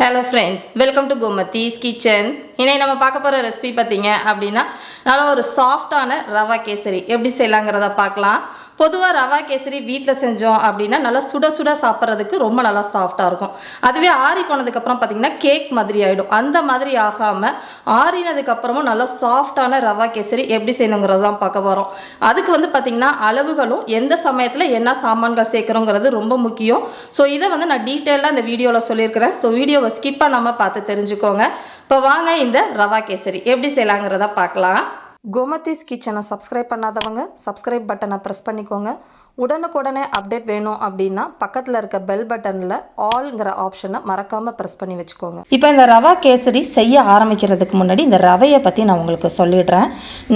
Hello friends welcome to Gomathi's kitchen இன்னைக்கு நம்ம பார்க்க போகிற ரெசிபி பார்த்தீங்க அப்படின்னா நல்லா ஒரு சாஃப்டான ரவா கேசரி. எப்படி செய்யலாங்கிறத பார்க்கலாம். பொதுவாக ரவா கேசரி வீட்டில் செஞ்சோம் அப்படின்னா நல்லா சுட சுட சாப்பிட்றதுக்கு ரொம்ப நல்லா சாஃப்டாக இருக்கும். அதுவே ஆறி போனதுக்கப்புறம் பார்த்தீங்கன்னா கேக் மாதிரி ஆகிடும் அந்த மாதிரி ஆகாமல் ஆறினதுக்கப்புறமும் நல்லா சாஃப்டான ரவா கேசரி எப்படி செய்யணுங்கிறது தான் பார்க்க போகிறோம் அதுக்கு வந்து பார்த்திங்கன்னா அளவுகளும் எந்த சமயத்தில் என்ன சாமான்கள் சேர்க்குறோங்கிறது ரொம்ப முக்கியம். ஸோ இதை வந்து நான் டீட்டெயிலாக இந்த வீடியோவில் சொல்லியிருக்கிறேன். ஸோ வீடியோவை ஸ்கிப் பண்ணாமல் பார்த்து தெரிஞ்சுக்கோங்க. இப்போ வாங்க இந்த ரவா கேசரி எப்படி செய்யலாங்கிறத பார்க்கலாம். கோமதிஸ் கிச்சனை சப்ஸ்கிரைப் பண்ணாதவங்க சப்ஸ்கிரைப் பட்டனை ப்ரெஸ் பண்ணிக்கோங்க. உடனுக்குடனே அப்டேட் வேணும் அப்படின்னா பக்கத்தில் இருக்க பெல் பட்டனில் ஆல்ங்கிற ஆப்ஷனை மறக்காமல் ப்ரெஸ் பண்ணி வச்சுக்கோங்க. இப்போ இந்த ரவா கேசரி செய்ய ஆரம்பிக்கிறதுக்கு முன்னாடி இந்த ரவையை பற்றி நான் உங்களுக்கு சொல்லிடுறேன்.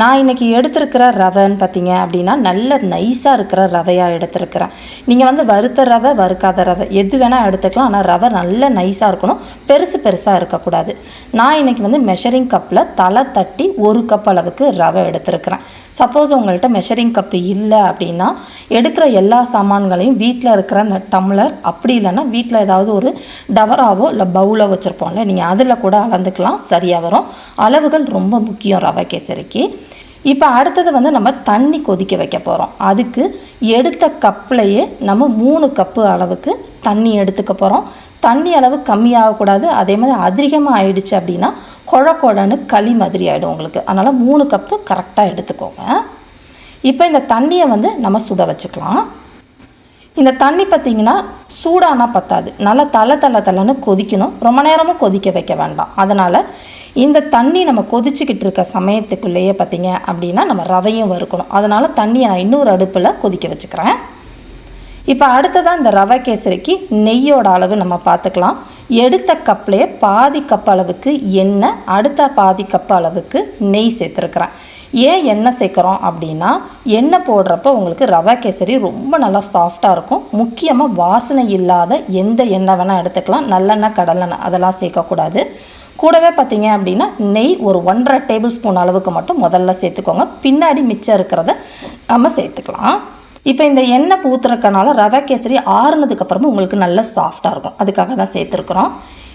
நான் இன்னைக்கு எடுத்திருக்கிற ரவைன்னு பார்த்தீங்க அப்படின்னா நல்ல நைஸாக இருக்கிற ரவையாக எடுத்திருக்கிறேன். நீங்கள் வந்து வறுத்த ரவை வறுக்காத ரவை எது வேணால் எடுத்துக்கலாம். ஆனால் ரவை நல்ல நைஸாக இருக்கணும். பெருசு பெருசாக இருக்கக்கூடாது. நான் இன்னைக்கு வந்து மெஷரிங் கப்பில் தலை தட்டி ஒரு கப் அளவுக்கு ரவை எடுத்திருக்கிறேன். சப்போஸ் உங்கள்கிட்ட மெஷரிங் கப்பு இல்லை அப்படின்னா எடுக்கிற எல்லா சாமான்களையும் வீட்டில் இருக்கிற அந்த டம்ளர் அப்படி இல்லைன்னா வீட்டில் ஏதாவது ஒரு டவராவோ இல்லை பவுலோ வச்சுருப்போம்ல நீங்கள் அதில் கூட அளந்துக்கலாம் சரியாக வரும். அளவுகள் ரொம்ப முக்கியம் ரவை கேசரிக்கு இப்போ அடுத்தது வந்து நம்ம தண்ணி கொதிக்க வைக்க போகிறோம் அதுக்கு எடுத்த கப்லையே நம்ம மூணு கப்பு அளவுக்கு தண்ணி எடுத்துக்க போகிறோம் தண்ணி அளவு கம்மியாகக்கூடாது அதே மாதிரி அதிகமாக ஆயிடுச்சு அப்படின்னா குழ குழன்னு களி மாதிரி ஆகிடும் உங்களுக்கு. அதனால் மூணு கப்பு கரெக்டாக எடுத்துக்கோங்க. இப்போ இந்த தண்ணியை வந்து நம்ம சுட வச்சுக்கலாம். இந்த தண்ணி பார்த்திங்கன்னா சூடானா பத்தாது. நல்லா தலை தலை தலைன்னு கொதிக்கணும். ரொம்ப நேரமும் கொதிக்க வைக்க வேண்டாம். அதனால் இந்த தண்ணி நம்ம கொதிச்சுக்கிட்டு இருக்க சமயத்துக்குள்ளேயே பார்த்திங்க அப்படின்னா நம்ம ரவையும் வறுக்கணும். அதனால் தண்ணியை நான் இன்னொரு அடுப்பில் கொதிக்க வச்சுக்கிறேன். இப்போ அடுத்ததாக இந்த ரவை கேசரிக்கு நெய்யோட அளவு நம்ம பார்த்துக்கலாம் எடுத்த கப்லேயே பாதி கப் அளவுக்கு எண்ணெய் அடுத்த பாதி கப் அளவுக்கு நெய் சேர்த்துருக்குறேன். ஏன் எண்ணெய் சேர்க்குறோம் அப்படின்னா எண்ணெய் போடுறப்போ உங்களுக்கு ரவை கேசரி ரொம்ப நல்லா சாஃப்டாக இருக்கும். முக்கியமாக வாசனை இல்லாத எந்த எண்ணெய் வேணால் எடுத்துக்கலாம். நல்லெண்ணெய் கடலெண்ணெய் அதெல்லாம் சேர்க்கக்கூடாது. கூடவே பார்த்தீங்க அப்படின்னா நெய் ஒரு ஒன்றரை டேபிள் ஸ்பூன் அளவுக்கு மட்டும் முதல்ல சேர்த்துக்கோங்க. பின்னாடி மிச்சம் இருக்கிறத நம்ம சேர்த்துக்கலாம். இப்போ இந்த எண்ணெய் பூத்துறக்கனால ரவை கேசரி ஆறுனதுக்கப்புறமா உங்களுக்கு நல்ல சாஃப்டாக இருக்கும். அதுக்காக தான் சேர்த்துருக்குறோம்.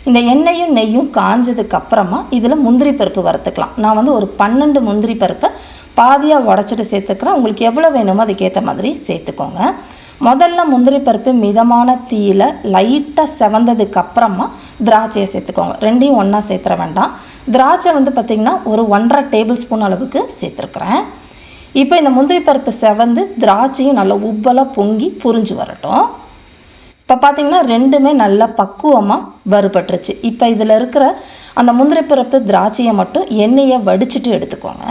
இந்த எண்ணெயும் நெய்யும் காஞ்சதுக்கப்புறமா இதில் முந்திரி பருப்பு வறுத்துக்கலாம். நான் வந்து ஒரு பன்னெண்டு முந்திரி பருப்பை பாதியாக உடச்சிட்டு சேர்த்துக்கிறேன். உங்களுக்கு எவ்வளோ வேணுமோ அதுக்கேற்ற மாதிரி சேர்த்துக்கோங்க. முதல்ல முந்திரி பருப்பு மிதமான தீயில் லைட்டாக செவந்ததுக்கு அப்புறமா திராட்சையை சேர்த்துக்கோங்க. ரெண்டையும் ஒன்றா சேர்த்துற வேண்டாம். திராட்சை வந்து பார்த்திங்கன்னா ஒரு ஒன்றரை டேபிள் ஸ்பூன் அளவுக்கு சேர்த்துருக்குறேன். இப்போ இந்த முந்திரி பருப்பு செவந்து திராட்சையும் நல்லா உப்பலாக பொங்கி புரிஞ்சு வரட்டும். இப்போ பார்த்தீங்கன்னா ரெண்டுமே நல்லா பக்குவமாக வறுபட்டுருச்சு. இப்போ இதில் இருக்கிற அந்த முந்திரி பருப்பு திராட்சையை மட்டும் எண்ணெயை வடிச்சிட்டு எடுத்துக்கோங்க.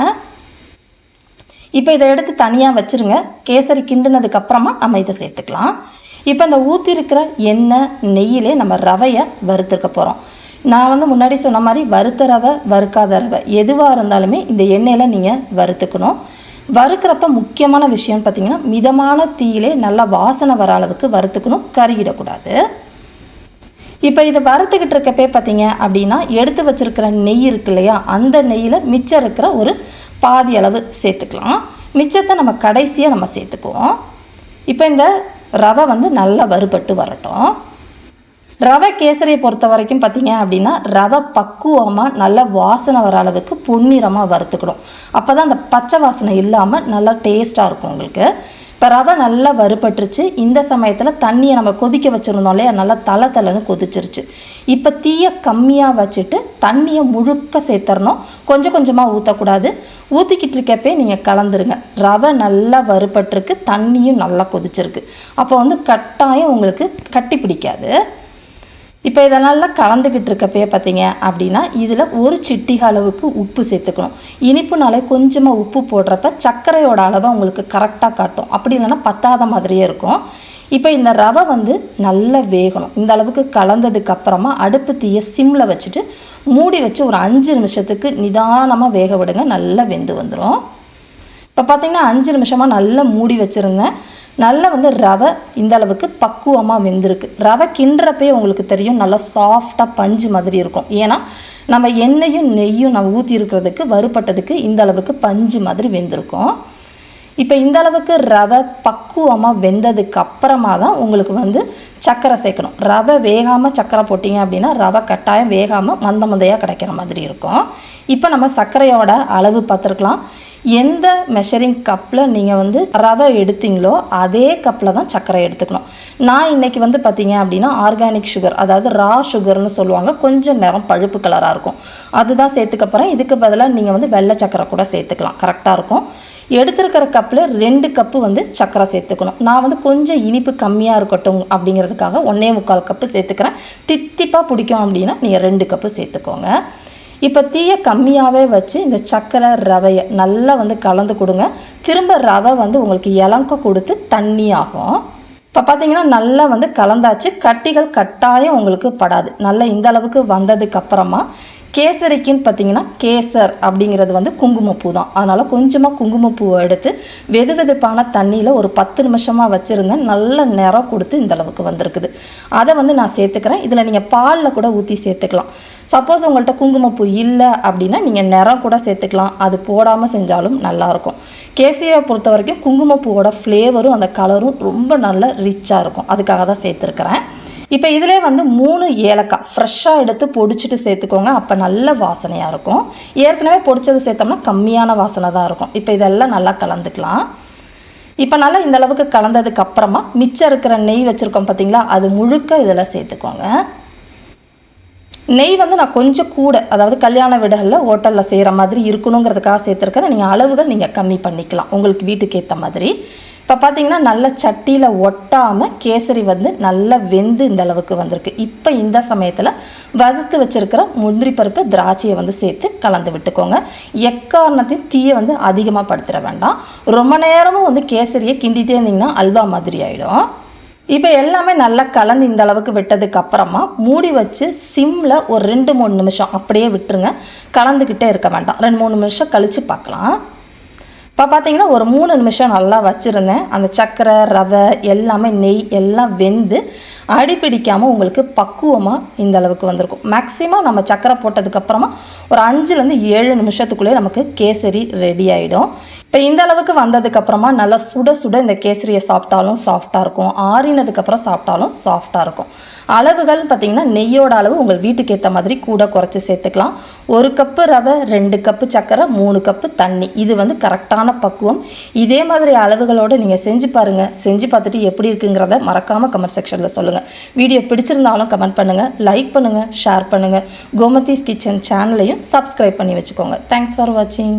இப்போ இதை எடுத்து தனியாக வச்சுருங்க. கேசரி கிண்டினதுக்கப்புறமா நம்ம இதை சேர்த்துக்கலாம். இப்போ இந்த ஊற்றிருக்கிற எண்ணெய் நெய்யிலே நம்ம ரவையை வறுத்துருக்க போகிறோம் நான் வந்து முன்னாடி சொன்ன மாதிரி வறுத்த ரவை வறுக்காத ரவை எதுவாக இருந்தாலுமே இந்த எண்ணெயில் நீங்கள் வறுத்துக்கணும். வறுக்கிறப்ப முக்கியமான விஷயம் பார்த்திங்கன்னா மிதமான தீயிலே நல்லா வாசனை வர அளவுக்கு வறுத்துக்கணும் கருகிடக்கூடாது. இப்போ இதை வறுத்துக்கிட்டு இருக்கப்பே பார்த்தீங்க அப்படின்னா எடுத்து வச்சுருக்கிற நெய் இருக்கு இல்லையா அந்த நெய்யில் மிச்சம் இருக்கிற ஒரு பாதி அளவு சேர்த்துக்கலாம். மிச்சத்தை நம்ம கடைசியாக நம்ம சேர்த்துக்குவோம். இப்போ இந்த ரவை வந்து நல்லா வறுபட்டு வரட்டும். ரவை கேசரியை பொறுத்த வரைக்கும் பார்த்தீங்க அப்படின்னா ரவை பக்குவமாக நல்ல வாசனை வர அளவுக்கு பொன்னிறமாக வறுத்துக்கணும். அப்போ தான் அந்த பச்சை வாசனை இல்லாமல் நல்லா டேஸ்ட்டாக இருக்கும் உங்களுக்கு. இப்போ ரவை நல்லா வறுபட்டுருச்சு. இந்த சமயத்தில் தண்ணியை நம்ம கொதிக்க வச்சுருந்தோம் இல்லையா? நல்லா தலை தலைன்னு கொதிச்சிருச்சு. இப்போ தீயை கம்மியாக வச்சுட்டு தண்ணியை முழுக்க சேர்த்துறணும். கொஞ்சம் கொஞ்சமாக ஊற்றக்கூடாது ஊற்றிக்கிட்டு இருக்கப்பே நீங்கள் கலந்துருங்க. ரவை நல்லா வறுபட்டிருக்கு. தண்ணியும் நல்லா கொதிச்சிருக்கு. அப்போ வந்து கட்டாயம் உங்களுக்கு கட்டி பிடிக்காது. இப்போ இதெல்லாம் கலந்துக்கிட்டு இருக்கப்பயே பார்த்தீங்க அப்படின்னா இதில் ஒரு சிட்டிக அளவுக்கு உப்பு சேர்த்துக்கணும். இனிப்புனாலே கொஞ்சமாக உப்பு போடுறப்ப சர்க்கரையோட அளவை உங்களுக்கு கரெக்டாக காட்டும். அப்படி இல்லைன்னா பத்தாத மாதிரியே இருக்கும். இப்போ இந்த ரவை வந்து நல்லா வேகணும். இந்த அளவுக்கு கலந்ததுக்கு அப்புறமா அடுப்பு தீயை சிம்மில் வச்சுட்டு மூடி வச்சு ஒரு அஞ்சு நிமிஷத்துக்கு நிதானமாக வேக விடுங்க. நல்லா வெந்து வந்துடும் இப்போ பார்த்தீங்கன்னா அஞ்சு நிமிஷமாக நல்லா மூடி வச்சுருந்தேன். நல்லா வந்து ரவை இந்த அளவுக்கு பக்குவமாக வெந்திருக்கு. ரவை கிண்டுறப்பே உங்களுக்கு தெரியும் நல்லா சாஃப்டாக பஞ்சு மாதிரி இருக்கும். ஏன்னா நம்ம எண்ணெயும் நெய்யும் நம்ம ஊற்றி இருக்கிறதுக்கு வறுபட்டதுக்கு இந்த அளவுக்கு பஞ்சு மாதிரி வெந்திருக்கும். இப்போ இந்த அளவுக்கு ரவை பக்குவமாக வெந்ததுக்கு அப்புறமா தான் உங்களுக்கு வந்து சர்க்கரை சேர்க்கணும். ரவை வேகாமல் சர்க்கரை போட்டிங்க அப்படின்னா ரவை கட்டாயம் வேகாமல் மந்த மந்தையாக கிடைக்கிற மாதிரி இருக்கும். இப்போ நம்ம சர்க்கரையோட அளவு பார்த்துருக்கலாம். எந்த மெஷரிங் கப்பில் நீங்கள் வந்து ரவை எடுத்தீங்களோ அதே கப்பில் தான் சர்க்கரை எடுத்துக்கணும். நான் இன்றைக்கி வந்து பார்த்தீங்க அப்படின்னா ஆர்கானிக் சுகர் அதாவது ரா சுகர்னு சொல்லுவாங்க. கொஞ்சம் நேரம் பழுப்பு கலராக இருக்கும். அதுதான் சேர்த்துக்கப்புறம் இதுக்கு பதிலாக நீங்கள் வந்து வெள்ளை சர்க்கரை கூட சேர்த்துக்கலாம். கரெக்டாக இருக்கும். எடுத்திருக்கிற கப்பில் ரெண்டு கப்பு வந்து சர்க்கரை சேர்த்துக்கணும். நான் வந்து கொஞ்சம் இனிப்பு கம்மியாக இருக்கட்டும் அப்படிங்கிறதுக்காக ஒன்றே முக்கால் கப்பு சேர்த்துக்கிறேன். தித்திப்பாக பிடிக்கும் அப்படின்னா நீங்கள் ரெண்டு கப்பு சேர்த்துக்கோங்க. இப்போ தீயை கம்மியாகவே வச்சு இந்த சக்கரை ரவையை நல்லா வந்து கலந்து கொடுங்க. திரும்ப ரவை வந்து உங்களுக்கு இலங்க கொடுத்து தண்ணி ஆகும். இப்போ பார்த்தீங்கன்னா நல்லா வந்து கலந்தாச்சு. கட்டிகள் கட்டாயம் உங்களுக்கு படாது. நல்லா இந்த அளவுக்கு வந்ததுக்கு அப்புறமா கேசரிக்குன்னு பார்த்தீங்கன்னா கேசர் அப்படிங்கிறது வந்து குங்குமப்பூ தான் அதனால் கொஞ்சமாக குங்குமப்பூவை எடுத்து வெது வெதுப்பான தண்ணியில் ஒரு பத்து நிமிஷமாக வச்சுருந்தேன் நல்ல நிறம் கொடுத்து இந்த அளவுக்கு வந்திருக்குது. அதை வந்து நான் சேர்த்துக்கிறேன். இதில் நீங்கள் பாலில் கூட ஊற்றி சேர்த்துக்கலாம். சப்போஸ் உங்கள்கிட்ட குங்குமப்பூ இல்லை அப்படின்னா நீங்கள் நிறம் கூட சேர்த்துக்கலாம். அது போடாமல் செஞ்சாலும் நல்லாயிருக்கும். கேசரியை பொறுத்த வரைக்கும் குங்குமப்பூவோட ஃப்ளேவரும் அந்த கலரும் ரொம்ப நல்ல ரிச்சாக இருக்கும். அதுக்காக தான் சேர்த்துருக்குறேன். இப்போ இதிலே வந்து மூணு ஏலக்காய் ஃப்ரெஷ்ஷாக எடுத்து பொடிச்சிட்டு சேர்த்துக்கோங்க. அப்போ நல்ல வாசனையாக இருக்கும். ஏற்கனவே பொடிச்சது சேர்த்தோம்னா கம்மியான வாசனை தான் இருக்கும். இப்போ இதெல்லாம் நல்லா கலந்துக்கலாம். இப்போ நல்லா இந்த அளவுக்கு கலந்ததுக்கு அப்புறமா மிச்சம் இருக்கிற நெய் வச்சுருக்கோம் பார்த்தீங்களா அது முழுக்க இதில் சேர்த்துக்கோங்க. நெய் வந்து நான் கொஞ்சம் கூட அதாவது கல்யாண வீடுகளில் ஹோட்டலில் செய்கிற மாதிரி இருக்கணுங்கிறதுக்காக சேர்த்துருக்கேன். நீங்கள் அளவுகள் நீங்கள் கம்மி பண்ணிக்கலாம். உங்களுக்கு வீட்டுக்கு ஏற்ற மாதிரி. இப்போ பார்த்தீங்கன்னா நல்ல சட்டியில் ஒட்டாமல் கேசரி வந்து நல்லா வெந்து இந்த அளவுக்கு வந்திருக்கு. இப்போ இந்த சமயத்தில் வறுத்து வச்சுருக்கிற முந்திரி பருப்பு திராட்சையை வந்து சேர்த்து கலந்து விட்டுக்கோங்க. எக்காரணத்தையும் தீயை வந்து அதிகமாக படுத்திட வேண்டாம். ரொம்ப நேரமும் வந்து கேசரியை கிண்டிகிட்டே இருந்தீங்கன்னா அல்வா மாதிரி ஆகிடும் இப்போ எல்லாமே நல்லா கலந்து இந்த அளவுக்கு விட்டதுக்கு அப்புறமா மூடி வச்சு சிம்மில் ஒரு ரெண்டு மூணு நிமிஷம் அப்படியே விட்டுருங்க. கலந்துக்கிட்டே இருக்க வேண்டாம். ரெண்டு மூணு நிமிஷம் கழித்து பார்க்கலாம். இப்போ பார்த்தீங்கன்னா ஒரு மூணு நிமிஷம் நல்லா வச்சுருந்தேன். அந்த சர்க்கரை ரவை எல்லாமே நெய் எல்லாம் வெந்து அடி பிடிக்காமல் உங்களுக்கு பக்குவமாக இந்த அளவுக்கு வந்திருக்கும். மேக்ஸிமம் நம்ம சர்க்கரை போட்டதுக்கப்புறமா ஒரு அஞ்சுலேருந்து ஏழு நிமிஷத்துக்குள்ளே நமக்கு கேசரி ரெடி ஆகிடும் இப்போ இந்த அளவுக்கு வந்ததுக்கப்புறமா நல்லா சுட சுட இந்த கேசரியை சாப்பிட்டாலும் சாஃப்டாக இருக்கும். ஆறினதுக்கப்புறம் சாப்பிட்டாலும் சாஃப்டாக இருக்கும். அளவுகள் பார்த்திங்கன்னா நெய்யோட அளவு உங்கள் வீட்டுக்கு ஏற்ற மாதிரி கூட குறைச்சி சேர்த்துக்கலாம். ஒரு கப்பு ரவை ரெண்டு கப்பு சர்க்கரை மூணு கப்பு தண்ணி. இது வந்து கரெக்டான பக்குவம். இதே மாதிரி அளவுகளோடு நீங்கள் செஞ்சு பாருங்கள் செஞ்சு பார்த்துட்டு எப்படி இருக்குங்கிறத மறக்காமல் கமெண்ட் செக்ஷனில் சொல்லுங்கள் வீடியோ பிடிச்சிருந்தாலும் கமெண்ட் பண்ணுங்கள் லைக் பண்ணுங்கள் ஷேர் பண்ணுங்கள் கோமதிஸ் கிச்சன் சேனலையும் சப்ஸ்கிரைப் பண்ணி வச்சுக்கோங்க. தேங்க்ஸ் ஃபார் வாட்சிங்